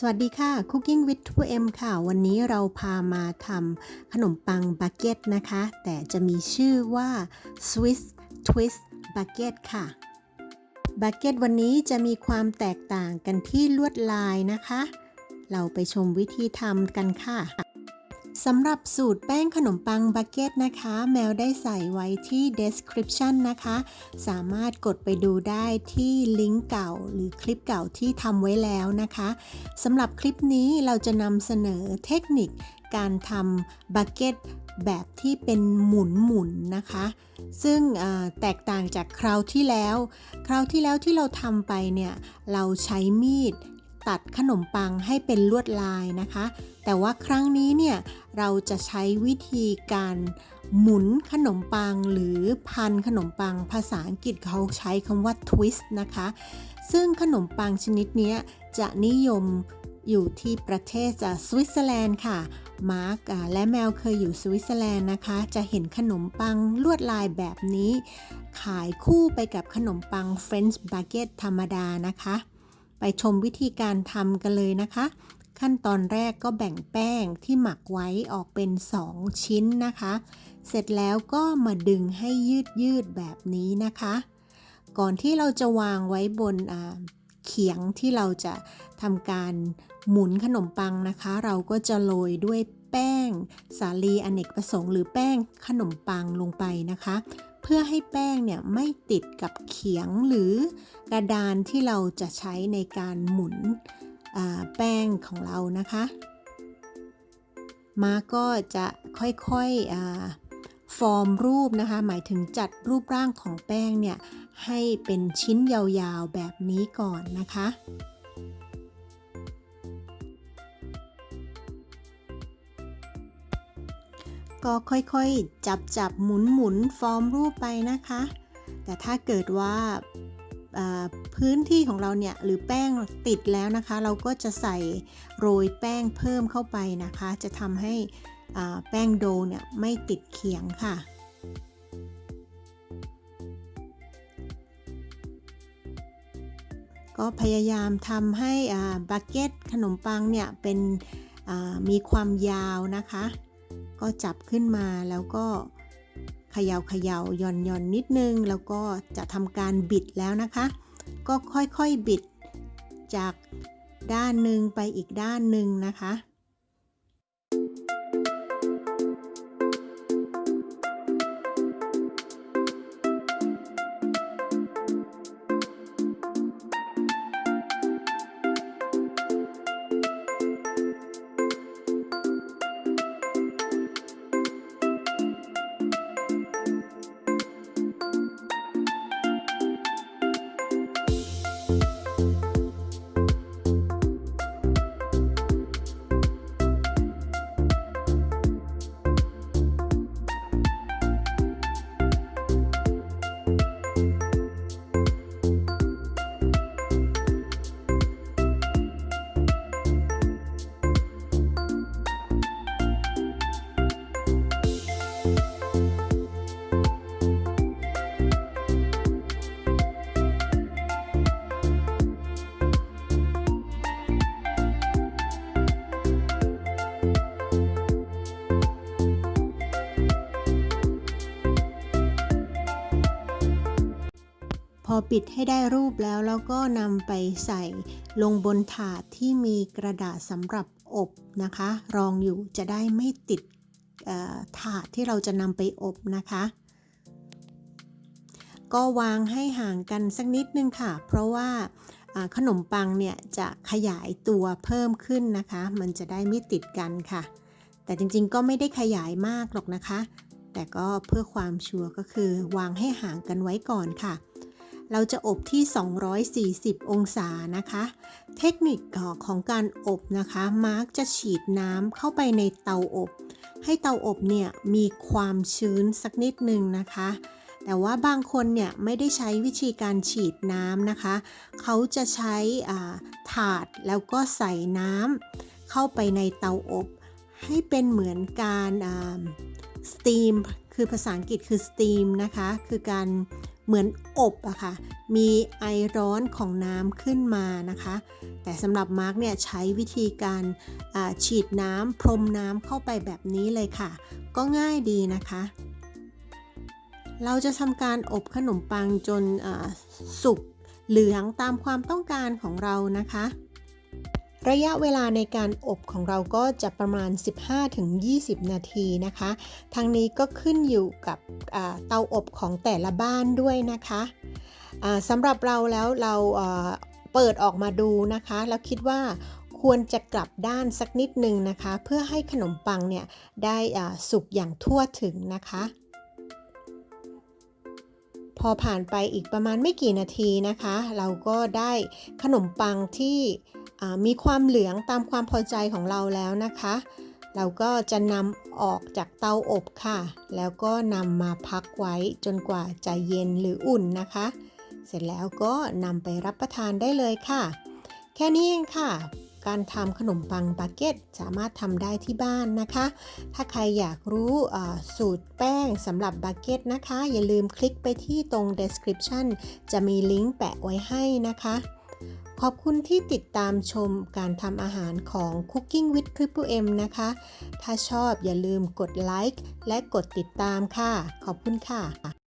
สวัสดีค่ะ Cooking with 2M ค่ะ วันนี้เราพามาทำขนมปังบักเก็ตนะคะ แต่จะมีชื่อว่า Swiss Twist Baguette ค่ะ บักเก็ตวันนี้จะมีความแตกต่างกันที่ลวดลายนะคะ เราไปชมวิธีทำกันค่ะ สำหรับสูตรแป้งขนมปังบักเก็ตนะคะ แมวได้ใส่ไว้ที่ description นะคะ สามารถกดไปดูได้ที่ลิงก์เก่าหรือคลิปเก่าที่ทำไว้แล้วนะคะสำหรับคลิปนี้เราจะนำเสนอเทคนิคการทำบักเก็ตแบบที่เป็นหมุนหมุนนะคะ ซึ่งแตกต่างจากคราวที่แล้ว คราวที่แล้วที่เราทำไปเนี่ย เราใช้มีด ตัดขนมปังให้เป็นลวดลายนะคะ แต่ว่าครั้งนี้เนี่ยเราจะใช้วิธีการหมุนขนมปังหรือพันขนมปังภาษาอังกฤษเขาใช้คำว่า twist นะคะ ซึ่งขนมปังชนิดนี้จะนิยมอยู่ที่ประเทศสวิตเซอร์แลนด์ค่ะ มาร์กและแมวเคยอยู่สวิตเซอร์แลนด์นะคะ จะเห็นขนมปังลวดลายแบบนี้ ขายคู่ไปกับขนมปัง French Baguette ธรรมดานะคะ ไปชมวิธีการทำกันเลยนะคะ ขั้นตอนแรกก็แบ่งแป้งที่หมักไว้ออกเป็น 2 ชิ้นนะคะ เสร็จแล้วก็มาดึงให้ยืดยืดแบบนี้นะคะ ก่อนที่เราจะวางไว้บนเขียงที่เราจะทำการหมุนขนมปังนะคะ เราก็จะโรยด้วยแป้งสาลีอเนกประสงค์หรือแป้งขนมปังลงไปนะคะ เพื่อให้แป้งเนี่ยไม่ติดกับเขียงหรือกระดานที่เราจะใช้ในการหมุนแป้งของเรานะคะมาก็จะค่อยๆฟอร์มรูปนะคะ หมายถึงจัดรูปร่างของแป้งเนี่ยให้เป็นชิ้นยาวๆแบบนี้ก่อนนะคะ ก็ค่อยๆ จับจับหมุนหมุนฟอร์มรูปไปนะคะ แต่ถ้าเกิดว่าพื้นที่ของเราเนี่ยหรือแป้งติดแล้วนะคะ เราก็จะใส่โรยแป้งเพิ่มเข้าไปนะคะ จะทำให้แป้งโดเนี่ยไม่ติดเขียงค่ะ ก็พยายามทำให้บักเก็ตขนมปังเนี่ยเป็นมีความยาวนะคะ ก็จับขึ้นมาแล้วก็เขย่าเขย่าย่อนย่อนนิดนึง แล้วก็จะทำการบิดแล้วนะคะ ก็ค่อยๆบิดจากด้านหนึ่งไปอีกด้านหนึ่งนะคะ พอปิดให้ได้รูปแล้วแล้วก็นำไปใส่ลงบนถาดที่มีกระดาษสำหรับอบนะคะ รองอยู่จะได้ไม่ติดถาดที่เราจะนำไปอบนะคะ ก็วางให้ห่างกันสักนิดนึงค่ะ เพราะว่าขนมปังเนี่ยจะขยายตัวเพิ่มขึ้นนะคะ มันจะได้ไม่ติดกันค่ะ แต่จริงๆก็ไม่ได้ขยายมากหรอกนะคะ แต่ก็เพื่อความชัวร์ก็คือวางให้ห่างกันไว้ก่อนค่ะ เราจะอบที่ 240 องศานะคะ เทคนิคของการอบนะคะ มาร์กจะฉีดน้ำเข้าไปในเตาอบ ให้เตาอบเนี่ยมีความชื้นสักนิดนึงนะคะ แต่ว่าบางคนเนี่ยไม่ได้ใช้วิธีการฉีดน้ำนะคะ เขาจะใช้ถาดแล้วก็ใส่น้ำเข้าไปในเตาอบ ให้เป็นเหมือนการสตีมคือภาษาอังกฤษคือสตีมนะคะ คือการ เหมือนอบอะค่ะ มีไอร้อนของน้ำขึ้นมานะคะ แต่สำหรับมาร์กเนี่ยใช้วิธีการฉีดน้ำพรมน้ำเข้าไปแบบนี้เลยค่ะ ก็ง่ายดีนะคะ เราจะทำการอบขนมปังจนสุกเหลืองตามความต้องการของเรานะคะ ระยะเวลาในการอบของเราก็จะประมาณ 15-20 นาทีนะคะ ทั้งนี้ก็ขึ้นอยู่กับเตาอบของแต่ละบ้านด้วยนะคะสำหรับเราแล้วเราเปิดออกมาดูนะคะ แล้วคิดว่าควรจะกลับด้านสักนิดนึงนะคะ เพื่อให้ขนมปังเนี่ยได้สุกอย่างทั่วถึงนะคะ พอผ่านไปอีกประมาณไม่กี่นาทีนะคะ เราก็ได้ขนมปังที่ มีความเหลืองตามความพอใจของเราแล้วนะคะ เราก็จะนำออกจากเตาอบค่ะ แล้วก็นำมาพักไว้จนกว่าจะเย็นหรืออุ่นนะคะ เสร็จแล้วก็นำไปรับประทานได้เลยค่ะ แค่นี้เองค่ะการทำขนมปังบาเก็ตสามารถทำได้ที่บ้านนะคะ ถ้าใครอยากรู้สูตรแป้งสำหรับบาเก็ตนะคะ อย่าลืมคลิกไปที่ตรง description จะมีลิงก์แปะไว้ให้นะคะ ขอบคุณที่ติดตามชมการทำอาหารของ Cooking with Triple M นะคะ ถ้าชอบอย่าลืมกดไลค์และกดติดตามค่ะ ขอบคุณค่ะ